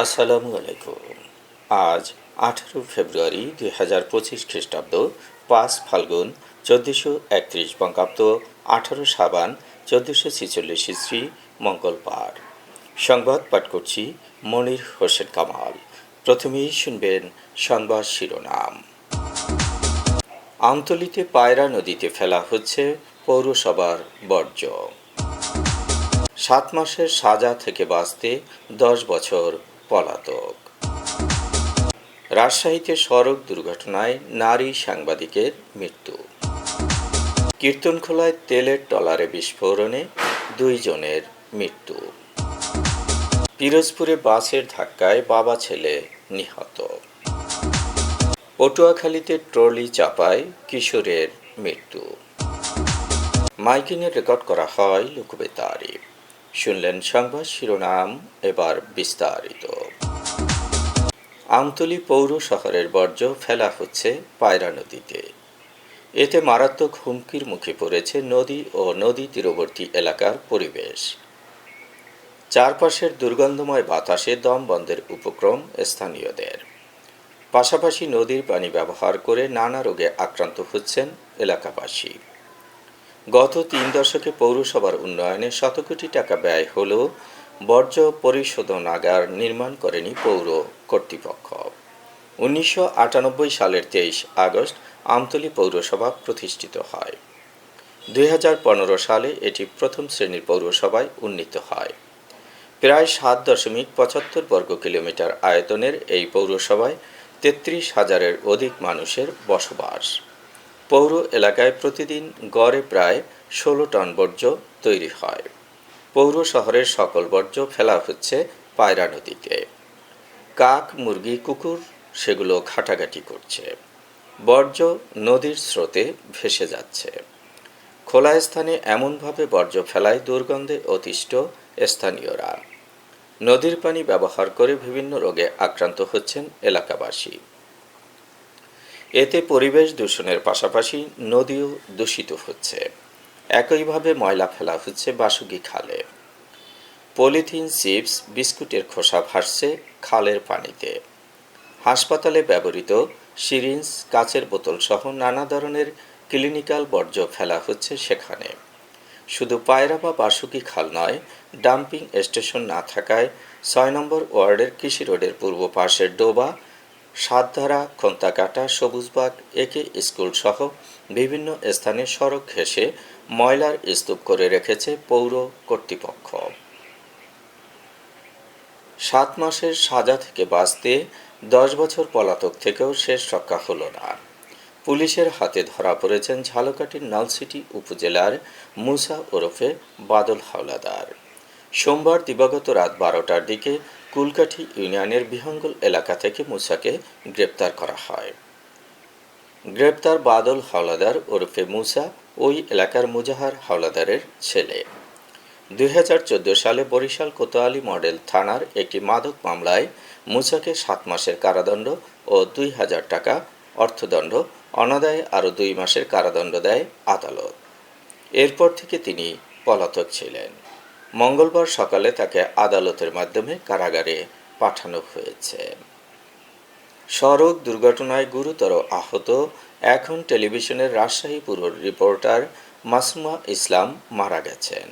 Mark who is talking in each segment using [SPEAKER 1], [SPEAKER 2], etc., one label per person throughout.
[SPEAKER 1] আসসালামু আলাইকুম আজ আঠারো ফেব্রুয়ারি দুই হাজার পঁচিশ খ্রিস্টাব্দ, পাঁচ ফাল্গুন, চোদ্দোশো একত্রিশ বঙ্গাব্দ, আঠারো সাবান, চোদ্দোশো ছিচল্লিশ ইস্রি মঙ্গলবার সংবাদ পাঠ করছি মনির হোসেন কামাল। প্রথমেই শুনবেন সংবাদ শিরোনাম। আমতলিতে পায়রা নদীতে ফেলা হচ্ছে পৌরসভার বর্জ্য। সাত মাসের সাজা থেকে বাঁচতে দশ বছর পলাতক। রাজশাহীতে সড়ক দুর্ঘটনায় নারী সাংবাদিকের মৃত্যু। কীর্তনখোলায় তেলের টলারে বিস্ফোরণে দুইজনের মৃত্যু। পিরোজপুরে বাসের ধাক্কায় বাবা ছেলে নিহত। পটুয়াখালীতে ট্রলি চাপায় কিশোরের মৃত্যু। মাইকিংয়ে রেকর্ড করা হয় লোকবেতারিফ শুনলেন সংবাদ শিরোনাম এবার বিস্তারিত। আমতলি পৌর শহরের বর্জ্য ফেলা হচ্ছে পায়রা নদীতে। এতে মারাত্মক হুমকির মুখে পড়েছে নদী ও নদী তীরবর্তী এলাকার পরিবেশ। চারপাশের দুর্গন্ধময় বাতাসে দম বন্ধের উপক্রম স্থানীয়দের। পাশাপাশি নদীর পানি ব্যবহার করে নানা রোগে আক্রান্ত হচ্ছেন এলাকাবাসী। গত তিন দশকে পৌরসভার উন্নয়নে শত কোটি টাকা ব্যয় হলেও বর্জ্য পরিশোধনাগার নির্মাণ করেনি পৌর কর্তৃপক্ষ। উনিশশো আটানব্বই সালের তেইশ আগস্ট আমতলী পৌরসভা প্রতিষ্ঠিত হয়। দুই হাজার পনেরো সালে এটি প্রথম শ্রেণির পৌরসভায় উন্নীত হয়। প্রায় সাত দশমিক পঁচাত্তর বর্গ কিলোমিটার আয়তনের এই পৌরসভায় তেত্রিশ হাজারের অধিক মানুষের বসবাস। পৌর এলাকায় প্রতিদিন গড়ে প্রায় ষোলো টন বর্জ্য তৈরি হয়। পৌর শহরের সকল বর্জ্য ফেলা হচ্ছে পায়রা নদীতে। কাক, মুরগি, কুকুর সেগুলো ঘাটাঘাটি করছে। বর্জ্য নদীর স্রোতে ভেসে যাচ্ছে। খোলা স্থানে এমনভাবে বর্জ্য ফেলায় দুর্গন্ধে অতিষ্ঠ স্থানীয়রা। নদীর পানি ব্যবহার করে বিভিন্ন রোগে আক্রান্ত হচ্ছেন এলাকাবাসী। এতে পরিবেশ দূষণের পাশাপাশি নদীও দূষিত হচ্ছে। একইভাবে ময়লা ফেলা হচ্ছে বাসুকি খালে। পলিথিন, চিপস, বিস্কুটের খোসা ভাসছে খালের পানিতে। হাসপাতালে ব্যবহৃত সিরিঞ্জ, কাচের বোতল সহ নানা ধরনের ক্লিনিক্যাল বর্জ্য ফেলা হচ্ছে সেখানে। শুধু পায়রা বা বাসুকি খাল নয়, ডাম্পিং স্টেশন না থাকায় ছয় নম্বর ওয়ার্ডের কৃষি রোডের পূর্ব পাশের ডোবা সাতধারা খন্তাকাটা সবুজবাগ একে স্কুল সহ বিভিন্ন স্থানে সড়ক ঘেঁষে ময়লার স্তূপ করে রেখেছে পৌর কর্তৃপক্ষ। সাত মাসের সাজা থেকে বাঁচতে দশ বছর পলাতক থেকেও শেষ রক্ষা হল না। পুলিশের হাতে ধরা পড়েছেন ঝালকাঠির নালসিটি উপজেলার মুসা ওরফে বাদল হাওলাদার। সোমবার দিবাগত রাত বারোটার দিকে কুলকাঠি ইউনিয়নের বিহঙ্গল এলাকা থেকে মুসাকে গ্রেপ্তার করা হয়। গ্রেপ্তার বাদল হাওলাদার ওরফে মুসা ওই এলাকার মুজাহার হাওলাদারের ছেলে। দুই হাজার চোদ্দ সালে বরিশাল কোতোয়ালি মডেল থানার একটি মাদক মামলায় মুসাকে সাত মাসের কারাদণ্ড ও দুই হাজার টাকা অর্থদণ্ড, অনাদায়ে আরও দুই মাসের কারাদণ্ড দেয় আদালত। এরপর থেকে তিনি পলাতক ছিলেন। মঙ্গলবার সকালে তাকে আদালতের মাধ্যমে কারাগারে পাঠানো হয়েছে। সড়ক দুর্ঘটনায় গুরুতর আহত এখন টেলিভিশনের রাজশাহী পুরোর রিপোর্টার মাসুমা ইসলাম মারা গেছেন।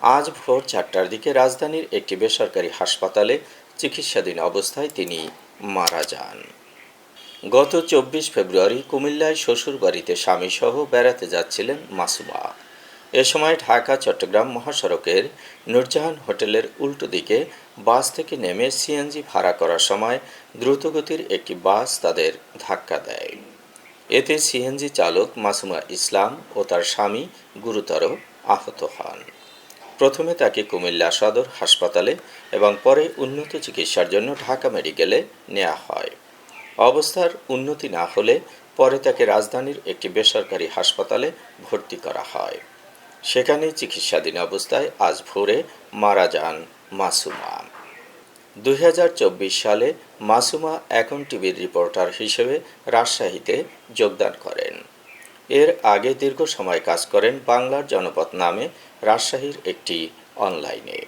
[SPEAKER 1] আজ ভোর চারটার দিকে রাজধানীর একটি বেসরকারি হাসপাতালে চিকিৎসাধীন অবস্থায় তিনি মারা যান। গত চব্বিশ ফেব্রুয়ারি কুমিল্লায় শ্বশুরবাড়িতে স্বামীসহ বেড়াতে যাচ্ছিলেন মাসুমা। এ সময় ঢাকা, চট্টগ্রাম মহাসড়কের নূরজাহান হোটেলের উল্টো দিকে বাস থেকে নেমে সিএনজি ভাড়া করার সময় দ্রুতগতির একটি বাস তাদের ধাক্কা দেয়। এতে সিএনজি চালক মাসুমা ইসলাম ও তার স্বামী গুরুতর আহত হন। প্রথমে তাকে কুমিল্লা সদর হাসপাতালে এবং পরে উন্নত চিকিৎসার জন্য ঢাকা মেডিকেলে নেওয়া হয়। অবস্থার উন্নতি না হলে পরে তাকে রাজধানীর একটি বেসরকারি হাসপাতালে ভর্তি করা হয়। সেখানে চিকিৎসাধীন অবস্থায় আজ ভোরে মারা যান মাসুমা। দুই হাজার চব্বিশ সালে মাসুমা এখন টিভির রিপোর্টার হিসেবে রাজশাহীতে যোগদান করেন। এর আগে দীর্ঘ সময় কাজ করেন বাংলার জনপথ নামে রাজশাহীর একটি অনলাইনে।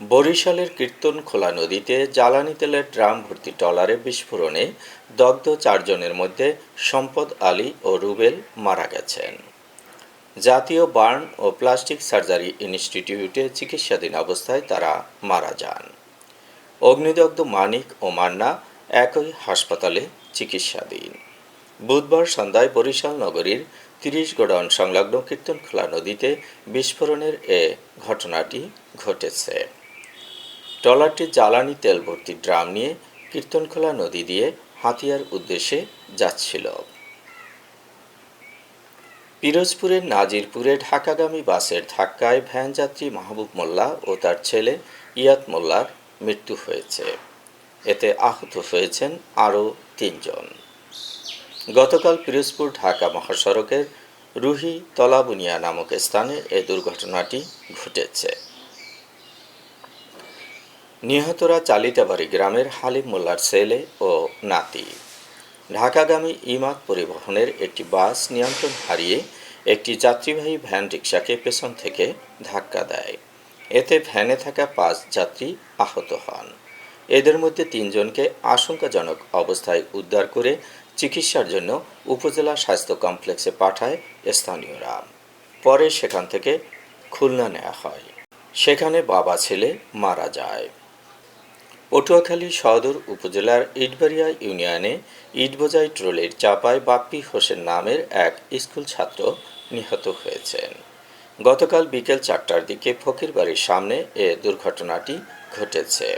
[SPEAKER 1] বরিশালের কীর্তন খোলা নদীতে জ্বালানি তেলের ড্রাম ভর্তি ট্রলারে বিস্ফোরণে দগ্ধ চারজনের মধ্যে সম্পদ আলী ও রুবেল মারা গেছেন। জাতীয় বার্ন ও প্লাস্টিক সার্জারি ইনস্টিটিউটে চিকিৎসাধীন অবস্থায় তারা মারা যান। অগ্নিদগ্ধ মানিক ও মান্না একই হাসপাতালে চিকিৎসাধীন। বুধবার সন্ধ্যায় বরিশাল নগরীর তিরিশ গোডাউন সংলগ্ন কীর্তনখোলা নদীতে বিস্ফোরণের এ ঘটনাটি ঘটেছে। ট্রলারটি জ্বালানি তেল ভর্তি ড্রাম নিয়ে কীর্তনখোলা নদী দিয়ে হাতিয়ার উদ্দেশ্যে যাচ্ছিল। পিরোজপুরের নাজিরপুরে ঢাকাগামী বাসের ধাক্কায় ভ্যানযাত্রী মাহবুব মোল্লা ও তার ছেলে ইয়াত মোল্লার মৃত্যু হয়েছে। এতে আহত হয়েছেন আরও তিনজন। গতকাল পিরোজপুর ঢাকা মহাসড়কের রুহি তলাবুনিয়া নামক স্থানে এ দুর্ঘটনাটি ঘটেছে। নিহতরা চালিতাবাড়ি গ্রামের হালিম মোল্লার ছেলে ও নাতি। ঢাকাগামী ইমাদ পরিবহনের একটি বাস নিয়ন্ত্রণ হারিয়ে একটি যাত্রীবাহী ভ্যান রিক্সাকে পেছন থেকে ধাক্কা দেয়। এতে ভ্যানে থাকা পাঁচ যাত্রী আহত হন। এদের মধ্যে তিনজনকে আশঙ্কাজনক অবস্থায় উদ্ধার করে চিকিৎসার জন্য উপজেলা স্বাস্থ্য কমপ্লেক্সে পাঠায় স্থানীয়রা। পরে সেখান থেকে খুলনা নেওয়া হয়। সেখানে বাবা ছেলে মারা যায়। পটুয়াখালী সদর উপজেলার ইটবাড়িয়া ইউনিয়নে ইটবোঝাই ট্রলির চাপায় বাপ্পি হোসেন নামের এক স্কুল ছাত্র নিহত হয়েছেন। গতকাল বিকেল চারটার দিকে ফকির বাড়ির সামনে এ দুর্ঘটনাটি ঘটেছে।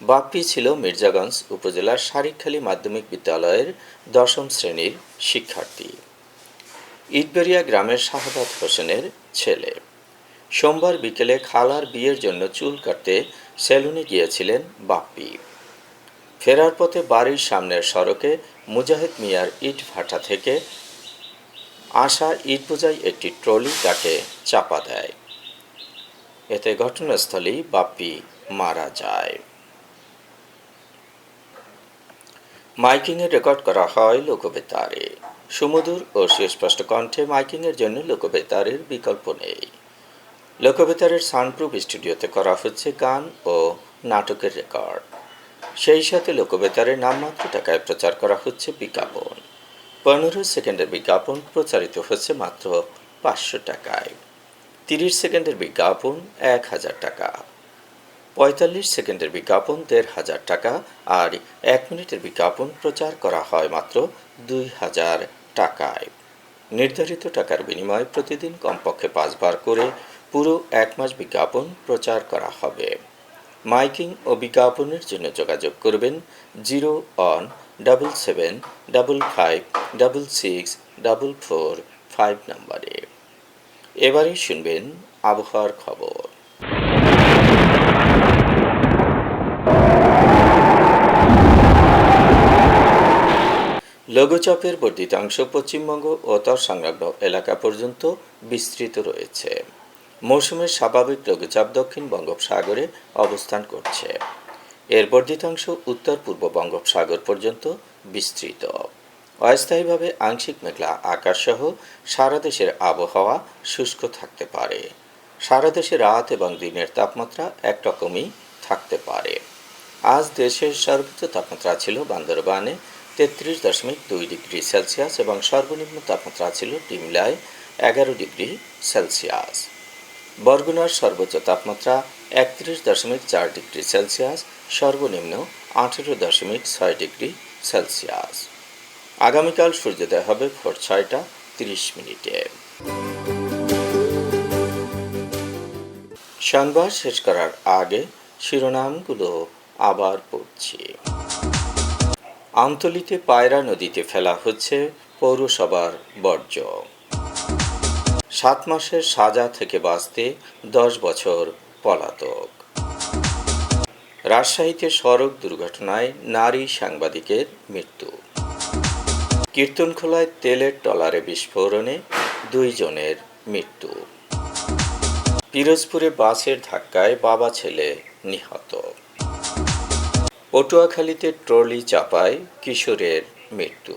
[SPEAKER 1] বাপ্পি ছিল মির্জাগঞ্জ উপজেলার শারিকখালী মাধ্যমিক বিদ্যালয়ের দশম শ্রেণির শিক্ষার্থী। ইটবেরিয়া গ্রামের শাহাদাত হোসেনের ছেলে। সোমবার বিকেলে খালার বিয়ের জন্য চুল কাটতে সেলুনে গিয়েছিলেন বাপ্পি। ফেরার পথে বাড়ির সামনের সড়কে মুজাহিদ মিয়ার ইট ভাটা থেকে আসা ইট বোঝাই একটি ট্রলি তাকে চাপা দেয়। এতে ঘটনাস্থলেই বাপ্পি মারা যায়। মাইকিংয়ে রেকর্ড করা হয় লোকবেতারে। সুমধুর ও সুস্পষ্ট কণ্ঠে মাইকিংয়ের জন্য লোকবেতারের বিকল্প নেই। লোকবেতারের সানপ্রুফ স্টুডিওতে করা হচ্ছে গান ও নাটকের রেকর্ড। সেই সাথে লোকবেতারের নামমাত্র টাকায় প্রচার করা হচ্ছে বিজ্ঞাপন। পনেরো সেকেন্ডের বিজ্ঞাপন প্রচারিত হচ্ছে মাত্র পাঁচশো টাকায়। তিরিশ সেকেন্ডের বিজ্ঞাপন এক হাজার টাকা। পঁয়তাল্লিশ সেকেন্ডের বিজ্ঞাপন দেড় হাজার টাকা আর এক মিনিটের বিজ্ঞাপন প্রচার করা হয় মাত্র দুই হাজার টাকায়। নির্ধারিত টাকার বিনিময়ে প্রতিদিন কমপক্ষে পাঁচবার করে পুরো এক মাস বিজ্ঞাপন প্রচার করা হবে। মাইকিং ও বিজ্ঞাপনের জন্য যোগাযোগ করবেন zero one double seven double five double six double four five নাম্বারে। এবারে শুনবেন আবহাওয়ার খবর। লঘুচাপের বর্ধিতাংশ পশ্চিমবঙ্গ ও তার সংলগ্ন এলাকা পর্যন্ত বিস্তৃত রয়েছে। মৌসুমের স্বাভাবিক লঘুচাপ দক্ষিণ বঙ্গোপসাগরে অবস্থান করছে। এর বর্ধিতাংশ উত্তর পূর্ব বঙ্গোপসাগর পর্যন্ত বিস্তৃত। অস্থায়ীভাবে আংশিক মেঘলা আকাশসহ সারা দেশের আবহাওয়া শুষ্ক থাকতে পারে। সারা দেশে রাত এবং দিনের তাপমাত্রা একরকমই থাকতে পারে। আজ দেশের সর্বোচ্চ তাপমাত্রা ছিল বান্দরবানে তেত্রিশ দশমিক দুই ডিগ্রি সেলসিয়াস এবং সর্বনিম্ন তাপমাত্রা ছিল ডিমলায় এগারো ডিগ্রি সেলসিয়াস। বরগুনার সর্বোচ্চ তাপমাত্রা একত্রিশ দশমিক চার ডিগ্রি সেলসিয়াস, সর্বনিম্ন আঠেরো দশমিক ছয় ডিগ্রি সেলসিয়াস। আগামীকাল সূর্যোদয় হবে ভোর ছয়টা তিরিশ মিনিটে। সংবাদ শেষ করার আগে শিরোনামগুলো আবার পড়ছি। আমতলিতে পায়রা নদীতে ফেলা হচ্ছে পৌরসভার বর্জ্য। সাত মাসের সাজা থেকে বাঁচতে দশ বছর পলাতক। রাজশাহীতে সড়ক দুর্ঘটনায় নারী সাংবাদিকের মৃত্যু। কীর্তনখোলায় তেলের টলারে বিস্ফোরণে দুইজনের মৃত্যু। পিরোজপুরে বাসের ধাক্কায় বাবা ছেলে নিহত। পটুয়াখালীতে ট্রলি চাপায় কিশোরের মৃত্যু।